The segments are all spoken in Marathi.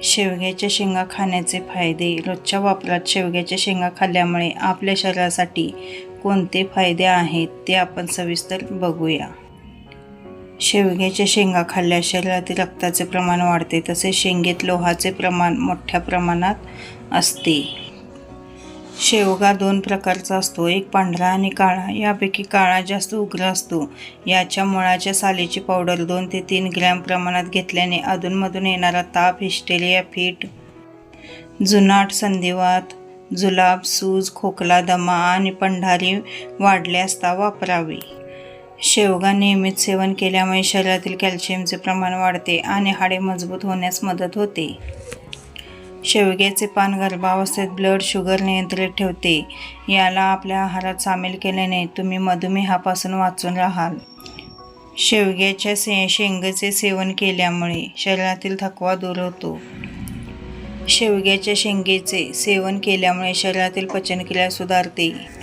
शेवग्याच्या शेंगा खाण्याचे फायदे. रोजच्या वापरात शेवग्याच्या शेंगा खाल्ल्यामुळे आपल्या शरीरासाठी कोणते फायदे आहेत ते आपण सविस्तर बघूया. शेवग्याच्या शेंगा खाल्ल्यास शरीरातील रक्ताचे प्रमाण वाढते तसेच शेंगेत लोहाचे प्रमाण मोठ्या प्रमाणात असते. शेवगा दोन प्रकारचा असतो. एक पांढरा आणि काळा. यापैकी काळा जास्त उग्र असतो. याच्या मुळाच्या सालीची पावडर दोन ते तीन ग्रॅम प्रमाणात घेतल्याने अधूनमधून येणारा ताप हिस्टेरिया फिट जुनाट संधिवात जुलाब सूज खोकला दमा आणि पंढारी वाढले असता वापरावी. शेवगा नियमित सेवन केल्यामुळे शरीरातील कॅल्शियमचे प्रमाण वाढते आणि हाडे मजबूत होण्यास मदत होते. शेवग्याचे पान गर्भावस्थेत ब्लड शुगर नियंत्रित ठेवते. याला आपल्या आहारात सामील केल्याने तुम्ही मधुमेहापासून वाचून राहाल. शेवग्याच्या से शेंगचे सेवन केल्यामुळे शरीरातील थकवा दूर होतो. शेवग्याच्या शेंगेचे सेवन केल्यामुळे शरीरातील पचनक्रिया सुधारते.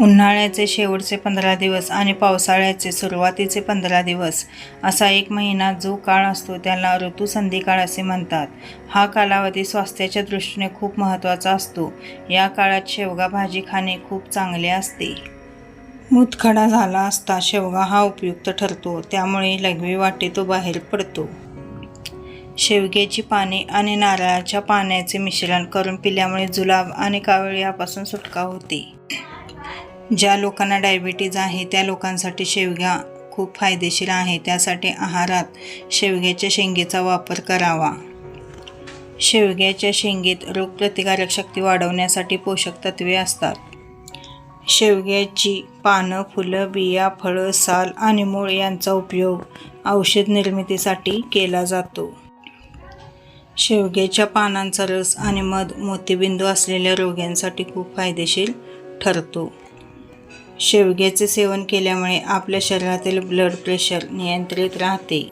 उन्हाळ्याचे शेवटचे पंधरा दिवस आणि पावसाळ्याचे सुरुवातीचे पंधरा दिवस. असा एक महिना जो काळ असतो त्याला ऋतुसंधी काळ असे म्हणतात. हा कालावधी स्वास्थ्याच्या दृष्टीने खूप महत्त्वाचा असतो. या काळात शेवगा भाजी खाणे खूप चांगले असते. मुतखडा झाला असता शेवगा हा उपयुक्त ठरतो त्यामुळे लघवी वाटे तो बाहेर पडतो. शेवग्याची पाने आणि नारळाच्या पाण्याचे मिश्रण करून पिल्यामुळे जुलाब आणि कावीळ यापासून सुटका होते. ज्या लोकांना डायबिटीज आहे त्या लोकांसाठी शेवगा खूप फायदेशीर आहे. त्यासाठी आहारात शेवग्याच्या शेंगेचा वापर करावा. शेवग्याच्या शेंगेत रोगप्रतिकारक शक्ती वाढवण्यासाठी पोषक तत्वे असतात. शेवग्याची पानं फुलं बिया फळं साल आणि मूळ यांचा उपयोग औषध निर्मितीसाठी केला जातो. शेवग्याच्या पानांचा रस आणि मध मोतीबिंदू असलेल्या रोग्यांसाठी खूप फायदेशीर ठरतो. शेवग्याचे सेवन केल्यामुळे आपल्या शरीरातील ब्लड प्रेशर नियंत्रित राहते.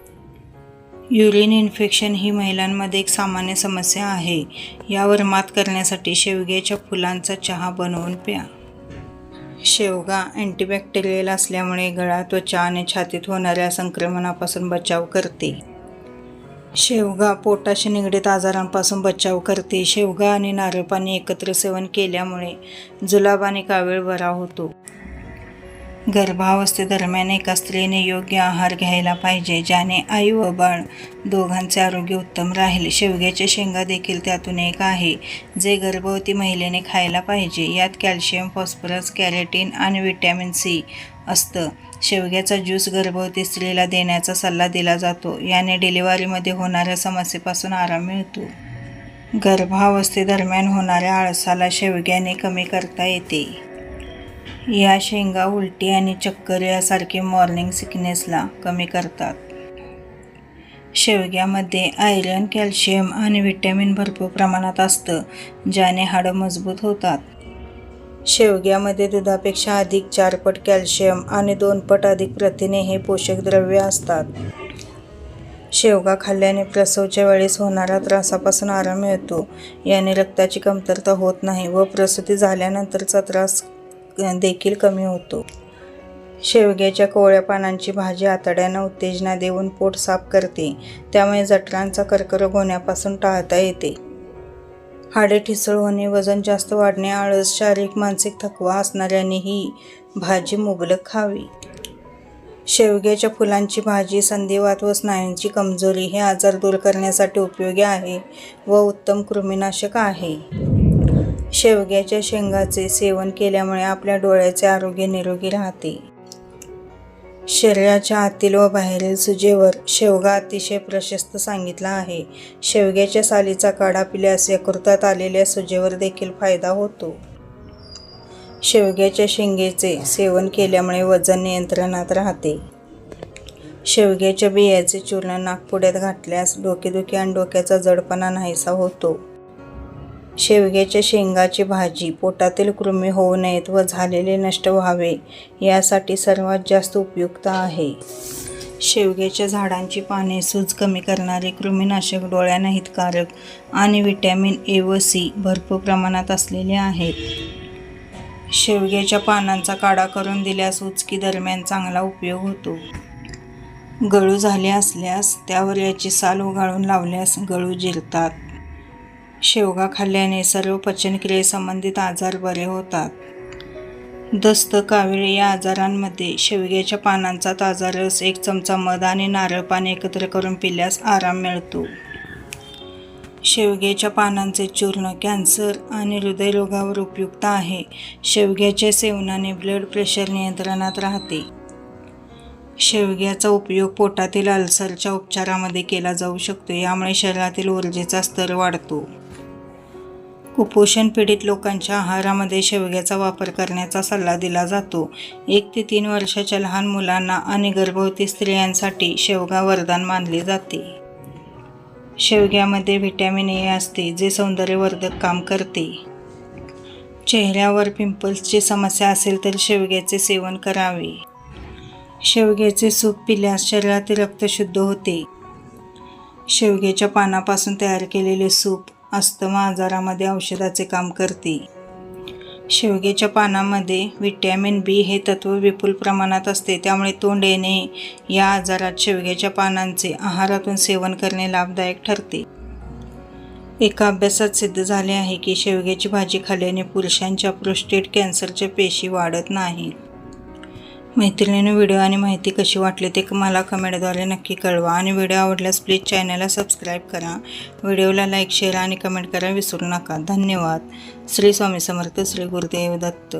युरिन इन्फेक्शन ही महिलांमध्ये एक सामान्य समस्या आहे. यावर मात करण्यासाठी शेवग्याच्या फुलांचा चहा बनवून प्या. शेवगा अँटीबॅक्टेरियल असल्यामुळे गळा त्वचा आणि छातीत होणाऱ्या संक्रमणापासून बचाव करते. शेवगा पोटाशी निगडीत आजारांपासून बचाव करते. शेवगा आणि नारळ पाणी एकत्र सेवन केल्यामुळे जुलाब आणि कावीळ बरा होतो. गर्भावस्थेदरम्यान एका स्त्रीने योग्य आहार घ्यायला पाहिजे ज्याने आई व बाळ दोघांचे आरोग्य उत्तम राहील. शेवग्याच्या शेंगा देखील त्यातून एक आहे जे गर्भवती महिलेने खायला पाहिजे. यात कॅल्शियम फॉस्फरस कॅरेटीन आणि विटॅमिन सी असतं. शेवग्याचा ज्यूस गर्भवती स्त्रीला देण्याचा सल्ला दिला जातो. याने डिलिव्हरीमध्ये होणाऱ्या समस्येपासून आराम मिळतो. गर्भावस्थेदरम्यान होणाऱ्या आळसाला शेवग्याने कमी करता येते. या शेंगा उलटी आणि चक्कर यासारखे मॉर्निंग सिकनेसला कमी करतात. शेवग्यामध्ये आयरन कॅल्शियम आणि व्हिटॅमिन भरपूर प्रमाणात असतं ज्याने हाडं मजबूत होतात. शेवग्यामध्ये दुधापेक्षा अधिक चार पट कॅल्शियम आणि दोन पट अधिक प्रथिने हे पोषक द्रव्य असतात. शेवगा खाल्ल्याने प्रसवच्या वेळेस होणाऱ्या त्रासापासून आराम मिळतो. याने रक्ताची कमतरता होत नाही व प्रसूती झाल्यानंतरचा त्रास देखील कमी होतो. शेवग्याच्या कोवळ्या पानांची भाजी आतड्यांना उत्तेजना देऊन पोट साफ करते. त्यामुळे जठरांचा कर्करोग होण्यापासून टाळता येते. हाडे ठिसळ होणे वजन जास्त वाढणे आळस शारीरिक मानसिक थकवा असणाऱ्यांनी ही भाजी मुबलक खावी. शेवग्याच्या फुलांची भाजी संधिवात व स्नायूंची कमजोरी हे आजार दूर करण्यासाठी उपयोगी आहे व उत्तम कृमीनाशक आहे. शेवग्याच्या शेंगाचे सेवन केल्यामुळे आपल्या डोळ्याचे आरोग्य निरोगी राहते. शरीराच्या आतील व बाहेरील सुजेवर शेवगा अतिशय प्रशस्त सांगितला आहे. शेवग्याच्या सालीचा काढा पिल्यास यकृतात आलेल्या सुजेवर देखील फायदा होतो. शेवग्याच्या शेंगेचे सेवन केल्यामुळे वजन नियंत्रणात राहते. शेवग्याच्या बियाचे चूर्ण नागपुड्यात घातल्यास डोकेदुखी आणि डोक्याचा जडपणा नाहीसा होतो. शेवग्याच्या शेंगाची भाजी पोटातील कृमी होऊ नयेत व झालेले नष्ट व्हावे यासाठी सर्वात जास्त उपयुक्त आहे. शेवग्याच्या झाडांची पाने सूज कमी करणारे कृमीनाशक डोळ्यांना हितकारक आणि विटॅमिन ए व सी भरपूर प्रमाणात असलेले आहेत. शेवग्याच्या पानांचा काढा करून दिल्यास उचकी दरम्यान चांगला उपयोग होतो. गळू झाले असल्यास त्यावर याची साल उगाळून लावल्यास गळू जिरतात. शेवगा खाल्ल्याने सर्व पचनक्रियेसंबंधित आजार बरे होतात. दस्त कावीळ या आजारांमध्ये शेवग्याच्या पानांचा ताजा रस एक चमचा मध आणि नारळ पाणी एकत्र करून पिल्यास आराम मिळतो. शेवग्याच्या पानांचे चूर्ण कॅन्सर आणि हृदयरोगावर उपयुक्त आहे. शेवग्याच्या सेवनाने ब्लड प्रेशर नियंत्रणात राहते. शेवग्याचा उपयोग पोटातील अल्सरच्या उपचारामध्ये केला जाऊ शकतो यामुळे शरीरातील ऊर्जेचा स्तर वाढतो. कुपोषण पीडित लोकांच्या आहारामध्ये शेवग्याचा वापर करण्याचा सल्ला दिला जातो. एक ते तीन वर्षाच्या लहान मुलांना आणि गर्भवती स्त्रियांसाठी शेवगा वरदान मानले जाते. शेवग्यामध्ये व्हिटॅमिन ए असते जे सौंदर्यवर्धक काम करते. चेहऱ्यावर पिंपल्सची समस्या असेल तर शेवग्याचे सेवन करावे. शेवग्याचे सूप पिल्यास शरीरातील रक्त शुद्ध होते. शेवग्याच्या पानापासून तयार केलेले सूप अस्थमा आजारामध्ये औषधाचे काम करते. शेवग्याच्या पानामध्ये विटॅमिन बी हे तत्व विपुल प्रमाणात असते त्यामुळे तोंड येणे या आजारात शेवग्याच्या पानांचे आहारातून सेवन करणे लाभदायक ठरते. एका अभ्यासात सिद्ध झाले आहे की शेवग्याची भाजी खाल्ल्याने पुरुषांच्या प्रोस्टेट कॅन्सरच्या पेशी वाढत नाहीत मैत्रिणीने व्हिडिओ आणि माहिती कशी वाटली ते मला कमेंटद्वारे नक्की कळवा. आणि व्हिडिओ आवडल्यास प्लीज चॅनलला सबस्क्राईब करा. व्हिडिओला लाईक शेअर आणि कमेंट करा विसरू नका. धन्यवाद. श्री स्वामी समर्थ श्री गुरुदेव दत्त.